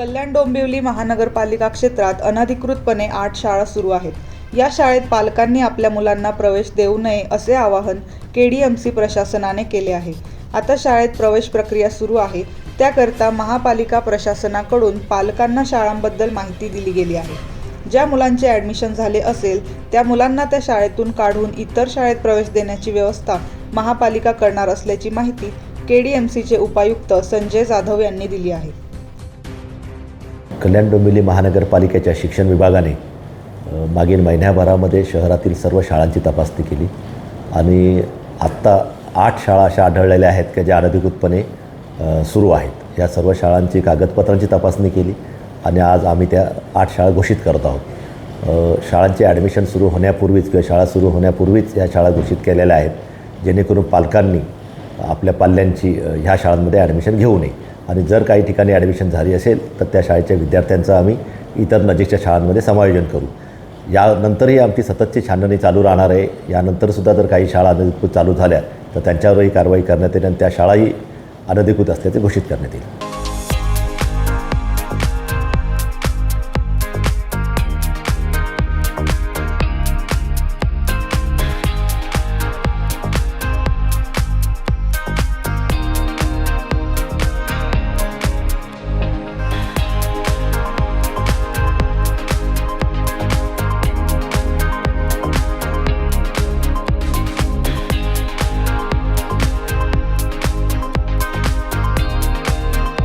कल्याण डोंबिवली महानगरपालिका क्षेत्रात अनधिकृतपणे आठ शाळा सुरू आहेत. या शाळेत पालकांनी आपल्या मुलांना प्रवेश देऊ नये असे आवाहन के डी एम सी प्रशासनाने केले आहे. आता शाळेत प्रवेश प्रक्रिया सुरू आहे. त्याकरता महापालिका प्रशासनाकडून पालकांना शाळांबद्दल माहिती दिली गेली आहे. ज्या मुलांचे ॲडमिशन झाले असेल त्या मुलांना त्या शाळेतून काढून इतर शाळेत प्रवेश देण्याची व्यवस्था महापालिका करणार असल्याची माहिती के डी एम सीचे उपायुक्त संजय जाधव यांनी दिली आहे. कल्याण डोंबिवली महानगरपालिकेच्या शिक्षण विभागाने मागील महिन्याभरामध्ये शहरातील सर्व शाळांची तपासणी केली. आणि आत्ता आठ शाळा अशा आढळलेल्या आहेत की ज्या अनधिकृतपणे सुरू आहेत. या सर्व शाळांची कागदपत्रांची तपासणी केली आणि आज आम्ही त्या आठ शाळा घोषित करत आहोत. शाळांची शाळांचे ॲडमिशन सुरू होण्यापूर्वीच किंवा शाळा सुरू होण्यापूर्वीच या शाळा घोषित केलेल्या आहेत जेणेकरून पालकांनी आपल्या पाल्यांची ह्या शाळांमध्ये ॲडमिशन घेऊ नये. आणि जर काही ठिकाणी ॲडमिशन झाली असेल तर त्या शाळेच्या विद्यार्थ्यांचं आम्ही इतर नजीकच्या शाळांमध्ये समायोजन करू. यानंतरही आमची सततची छाननी चालू राहणार आहे. यानंतरसुद्धा जर काही शाळा अनधिकृत चालू झाल्या तर त्यांच्यावरही कारवाई करण्यात येईल आणि त्या शाळाही अनधिकृत असल्याचे घोषित करण्यात येईल.